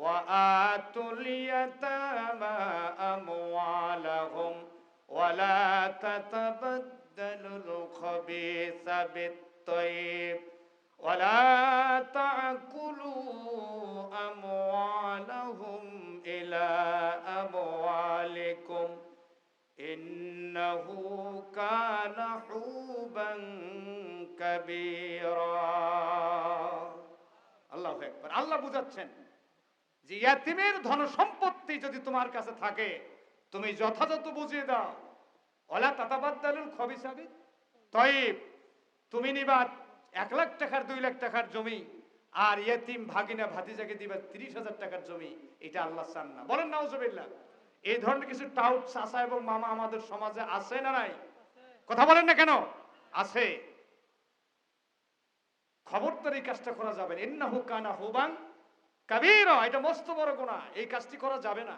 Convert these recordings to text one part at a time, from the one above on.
وآتوا اليتامى أموالهم ولا تتبدلوا الخبيث بالطيب ولا تأكلوا أموالهم إلى أموالكم إنه كان حوبا كبيرا الله أكبر الله بوزاتشن যে ইয়াতিমের ধন সম্পত্তি যদি তোমার কাছে থাকে, তুমি যথাযথ বুঝিয়ে দাও। ওলা তাতাবাদ্দালুল খবিসাবি। তয়ব, তুমি নিবা এক লাখ টাকার, দুই লাখ টাকার জমি, আর ইয়েতিম ভাগিনা ভাতিজাকে দিবা তিরিশ হাজার টাকার জমি। এটা আল্লাহ চান না। বলেন এই ধরনের কিছু টাউট চাচা এবং মামা আমাদের সমাজে আছে না নাই? কথা বলেন না কেন? আছে। খবরদার কাজটা করা যাবে না। ইন্নাহু কানা হুবান কাবির এটা মস্ত বড় গোনা এই কাজটি করা যাবে না।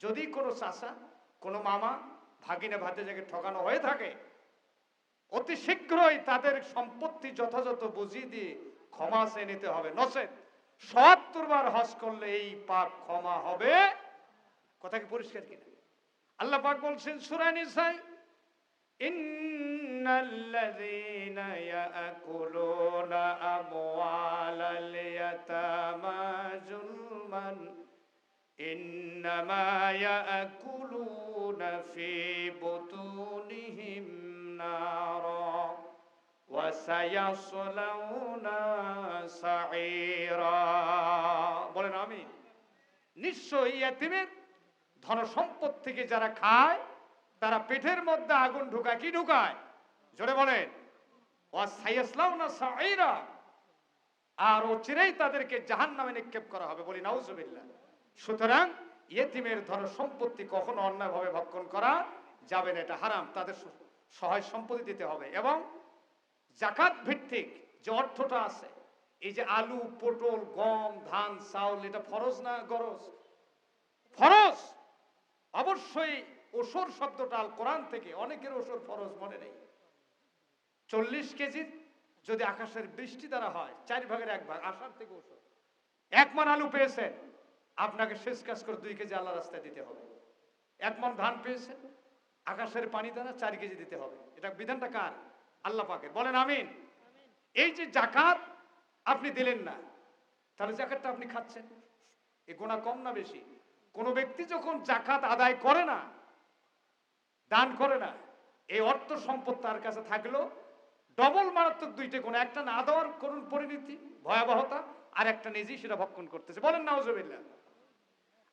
যদি কোনো চাষা কোনো মামা, ভাগিনে ভাতে জায়গায় ঠকানো হয়ে থাকে, অতি শীঘ্রই তাদের সম্পত্তি যথাযথ বুঝিয়ে দিয়ে ক্ষমা চেয়ে নিতে হবে। নচেত সত্তরবার হস করলে এই পাপ ক্ষমা হবে। কথা কি পরিষ্কার কিনা? আল্লাহ পাক বলছেন সুরানি সাই ইন্নাল্লাযীনা ইয়াকুলুনা আমওয়ালাল إنما يأكلون في بطونهم نارا وسيصلون سعيرا বলেন আমিন নিশ্চয়ই ইয়াতিমের ধন সম্পদ থেকে যারা খায় তারা পেটের মধ্যে আগুন ঢুকায় কি ঢুকায় জোরে বলেন ওয়াসাইয়াসলাউনা সাঈরা আর ও চিরেই তাদেরকে জাহান নামে নিক্ষেপ করা হবে বলি নাউজুবিল্লাহ সুতরাং ইয়েতিমের ধন সম্পত্তি কখনো অন্যায়ভাবে ভক্ষণ করা যাবে না, এটা হারাম। তাদের সহায় সম্পত্তি দিতে হবে। এবং জাকাত ভিত্তিক যে অর্থটা আছে, এই যে আলু, পটল, গম, ধান, চাউল, এটা ফরজ না গরজ? ফরজ! অবশ্যই ওসর শব্দটা আল কোরআন থেকে অনেকের ওসর ফরজ মনে নেই। চল্লিশ কেজি যদি আকাশের বৃষ্টি দ্বারা হয়, চার ভাগের এক ভাগ, আষাঢ় থেকে ওসর এক মন আলু পেয়েছেন আপনাকে শেষ কাজ করে দুই কেজি আল্লাহ রাস্তায় দিতে হবে। এক মন ধান পেয়েছেন, আকাশের পানি দ্বারা চার কেজি দিতে হবে। এটা বিধানটা কার? আল্লাহ পাকের। বলেন আমিন। এই যে জাকাত আপনি দিলেন না, তাহলে জাকাতটা আপনি খাচ্ছেন। এ গোনা কম না বেশি? কোন ব্যক্তি যখন জাকাত আদায় করে না, দান করে না, এই অর্থ সম্পদ তার কাছে থাকল, ডবল মারাত্মক দুইটা গুণ, একটা না দেওয়ার করুন পরিণতি, ভয়াবহতা, আর একটা নিজেই সেটা ভক্ষণ করতেছে। বলেন নাউজুবিল্লাহ।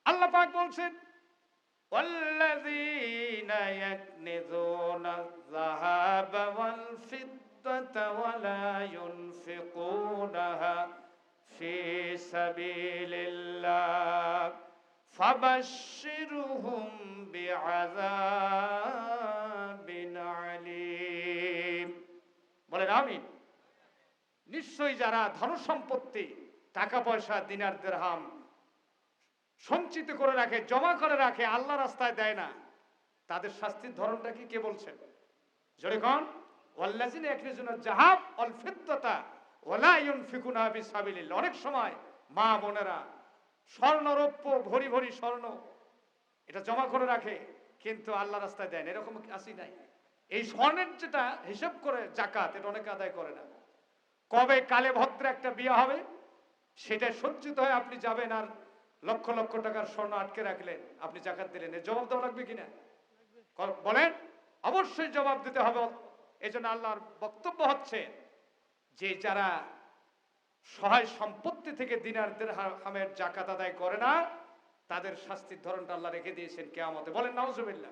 আল্লাহ পাক বলছেন والذين يكنزون الذهب والفضة ولا ينفقونها في سبيل الله فبشرهم بعذاب عليم বলেন আমিন নিশ্চয়ই যারা ধন সম্পত্তি টাকা পয়সা দিনার দেরহাম সঞ্চিত করে রাখে, জমা করে রাখে, আল্লাহ রাস্তায় দেয় না। তাদের শাস্তির ধরনটা কি, কে বলছেন? জোরেখন ওয়াল্লাজিন একজন জাহাব অল ফিদ্দতা ওয়ালা ইউনফিকুনা বিসাবিলিল্লাহ। অনেক সময় মা বোনেরা স্বর্ণ, রৌপ্য, ভরি ভরি স্বর্ণ, এটা জমা করে রাখে, কিন্তু আল্লাহ রাস্তায় দেন এরকম আসি নাই? এই স্বর্ণের যেটা হিসাব করে জাকাত এটা অনেকে আদায় করে না। কবে কালে ভদ্র একটা বিয়ে হবে সেটা সজ্জিত হয়ে আপনি যাবেন আর লক্ষ লক্ষ টাকার স্বর্ণ আটকে রাখলেন। আপনি জাকাত দিলেন। এর জবাব দেওয়া লাগবে কিনা? বলেন, অবশ্যই জবাব দিতে হবে। এই জন্য আল্লাহর বক্তব্য হচ্ছে যে, যারা সহায় সম্পত্তি থেকে দিনারদের হামের জাকাত আদায় করে না, তাদের শাস্তির ধরনটা আল্লাহ রেখে দিয়েছেন কেয়ামতে। বলেন নাউজুবিল্লা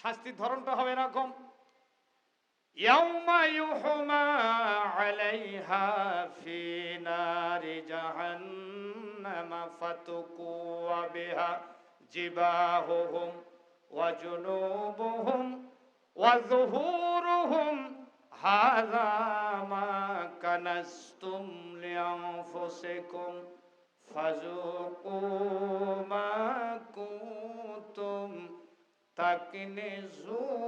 শাস্তির ধরনটা হবে এরকম। ইয়াউমা ইউহুমা আলাইহা ফিনারি জাহান্ন جهنم فتكوى بها جباههم وجنوبهم وظهورهم هذا ما كنستم لأنفسكم فذوقوا ما كنتم تكنزون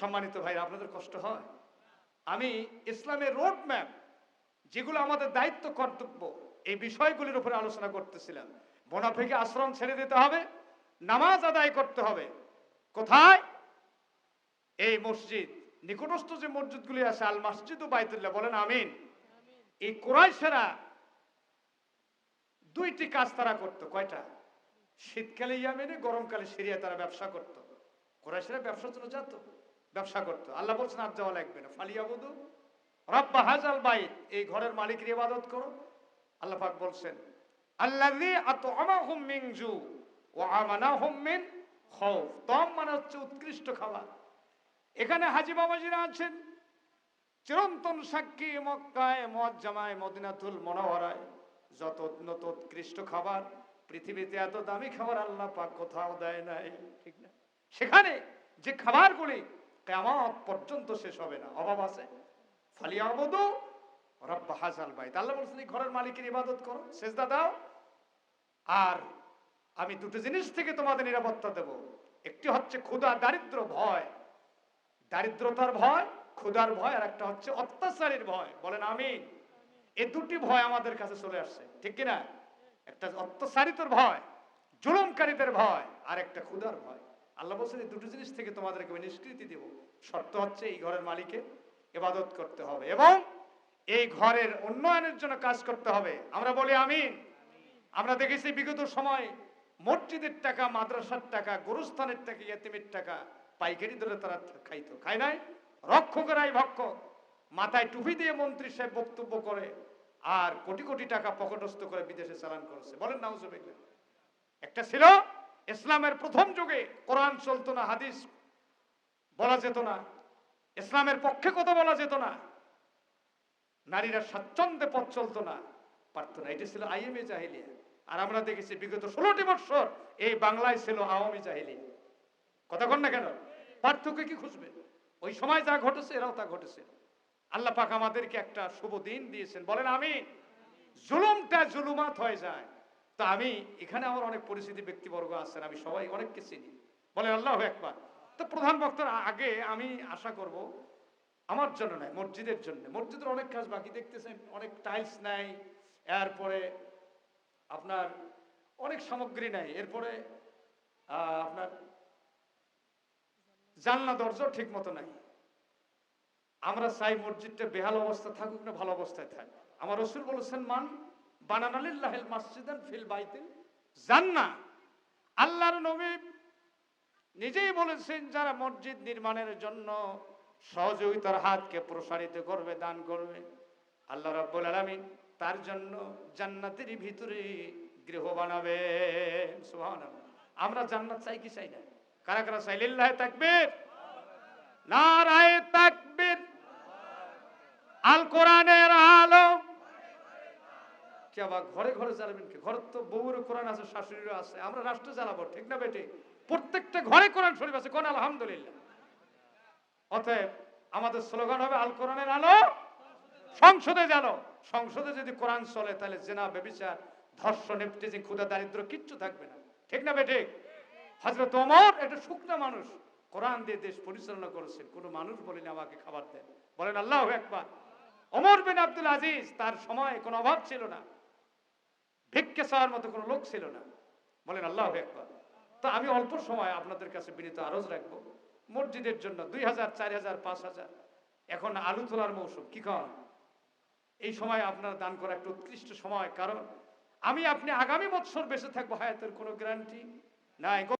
সম্মানিত ভাই আপনাদের কষ্ট হয়? আমি ইসলামের রোড ম্যাপ যেগুলো আমাদের দায়িত্ব, কর্তব্য, এই বিষয়গুলির উপরে আলোচনা করতেছিলাম। মোনাফিকে আশ্রম ছেড়ে দিতে হবে, নামাজ আদায় করতে হবে। কোথায়? এই মসজিদ, নিকটস্থ যে মসজিদগুলি আছে, আল মসজিদ ও বাইতুল্লাহ, বলেন আমিন। এই কোরাইশেরা দুইটি কাজ তারা করতো, কয়টা? শীতকালে ইয়ামেনে, গরমকালে সিরিয়া তারা ব্যবসা করতো। কোরাইশেরা ব্যবসার জন্য যেত। ব্যবসা করতো। আল্লাহ বলছেন, আর যাওয়া লাগবে না। ফালিয়া বধু রব্বা হাজাল বাইত, এই ঘরের মালিকের ইবাদত করো। আল্লাহ পাক বলছেন, আল্লাযী আত'আমাহুম মিন জু ওয়া আমানাহুম মিন তম মানে হচ্ছে উৎকৃষ্ট খাবার এখানে হাজি বাবাজিরা আছেন, চিরন্তন সাক্ষী মক্কায়, মজ্জামায়, মদিনাতুল মনোহরায় যত উন্নত উৎকৃষ্ট খাবার, পৃথিবীতে এত দামি খাবার আল্লাহ পাক কোথাও দেয় নাই, ঠিক না? সেখানে যে খাবারগুলি কেমন পর্যন্ত শেষ হবে না, অভাব আছে। ফালিয়া অবদু রব্বা হাজাল বাইত। আল্লাহ বলছেন ঘরের মালিকের ইবাদত করো, সেজদা দাও। আর আমি দুটো জিনিস থেকে তোমাদের নিরাপত্তা দেব। একটি হচ্ছে ক্ষুধা, দারিদ্র, ভয়। দারিদ্রতার ভয়, ক্ষুধার ভয়, আর একটা হচ্ছে অত্যাচারের ভয়। বলেন আমি এই দুটি ভয় আমাদের কাছে চলে আসছে, ঠিক কিনা? একটা অত্যাচারিতর ভয়, জুলুমকারীদের ভয়, আর একটা ক্ষুধার ভয়। আল্লাহ বলছেন, এই দুটো জিনিস থেকে তোমাদেরকে আমি নিষ্কৃতি দেব। শর্ত হচ্ছে, এই ঘরের মালিকের এবাদত করতে হবে এবং এই ঘরের উন্নয়নের জন্য কাজ করতে হবে। আমরা বলি আমি আমরা দেখেছি বিগত সময় মসজিদের টাকা, মাদ্রাসার টাকা, গুরুস্থানের টাকা, ইয়েতিমের টাকা পাইকারি দরে তারা খাইতো। খায় নাই? রক্ষকেরাই ভক্ষক মাথায় টুপি দিয়ে মন্ত্রী সাহেব বক্তব্য করে আর কোটি কোটি টাকা পকেটস্থ করে বিদেশে চালান করছে। বলেন নাউজুবিল্লাহ। একটা ছিল ইসলামের প্রথম যুগে কোরআন চলতো না, হাদিস বলা যেত না, ইসলামের পক্ষে কথা বলা যেত না। নারীরা স্বাচ্ছন্দ্যে পথ চলতো না। পারতো না এটা ছিল আইএমএ জাহিলিয়া। আর আমরা দেখেছি বিগত ষোলোটি বছর এই বাংলায় ছিল আওয়ামী জাহিলিয়া। কথা কন না কেন? পার্থক্য কি খুঁজবে? ওই সময় যা ঘটেছে, এরাও তা ঘটেছে। আল্লাহ পাক আমাদেরকে একটা শুভ দিন দিয়েছেন। বলেন আমি জুলুমটা জুলুমাত হয়ে যায়। তা আমি এখানে আমার অনেক পরিচিতি ব্যক্তিবর্গ আছেন, আমি সবাই অনেককে চিনি। বলেন, আল্লাহ একবার তো প্রধান বক্তার আগে আমি আশা করব, আমার জন্য নয়, মসজিদের জন্য। মসজিদের অনেক কাজ বাকি, দেখতেছেন অনেক টাইলস নাই, এরপরে আপনার অনেক সামগ্রী নাই, এরপরে আপনার জানলা, দরজাও ঠিক মতো নাই। আমরা চাই মসজিদটা বেহাল অবস্থা থাকুক না ভালো অবস্থায় থাক। আমার রসুল বলেছেন, মান বানানালিল্লাহিল নিজেই বলেছেন, যারা মসজিদ নির্মাণের জন্য সহযোগিতার হাতকে প্রসারিত করবে, দান করবে, আল্লাহ রাব্বুল আলামিন তার জন্য জান্নাতের ভিতরে গৃহ বানাবে। আমরা জান্নাত চাই কি চাই না? কারা কারা চাই? লিল্লাহে তাকবীর। নারায়ে তাকবীর। আল কোরআনের আলো। কি আবার ঘরে ঘরে চালাবেন কি? ঘরে তো বউয়ের কোরআন আছে, শাশুড়িরও আছে। আমরা রাষ্ট্র চালাবো ঠিক না বেটে? প্রত্যেকটা ঘরে কোরআন শরীফ আছে, কোন আলহামদুলিল্লাহ। অতএব আমাদের স্লোগান হবে, আল কোরআনের আলো সংসদে জানো। সংসদে যদি কোরআন চলে, তাহলে জেনা, বেবিচার ধর্ষণ এফটিজিং ক্ষুদা, দারিদ্র কিচ্ছু থাকবে না। ঠিক না বেটে? হজরত ওমর একটা শুকনা মানুষ। কোরআন দিয়ে দেশ পরিচালনা করেছেন। কোনো মানুষ বলেনি আমাকে খাবার দেন। বলেন আল্লাহ একবার অমর বিন আব্দুল আজিজ, তার সময় কোনো অভাব ছিল না। ভিক্ষে চাওয়ার মতো কোনো লোক ছিল না। বলেন, আল্লাহ একবার তো আমি অল্প সময় আপনাদের কাছে বিনীত আরজ রাখব। মসজিদের জন্য দুই হাজার, চার হাজার, পাঁচ হাজার। এখন আলু তোলার মৌসুম, কি কন এই সময় আপনার দান করা একটা উৎকৃষ্ট সময়। কারণ আমি, আপনি আগামী বছর বেঁচে থাকব, হায়াতের কোনো গ্যারান্টি নাই।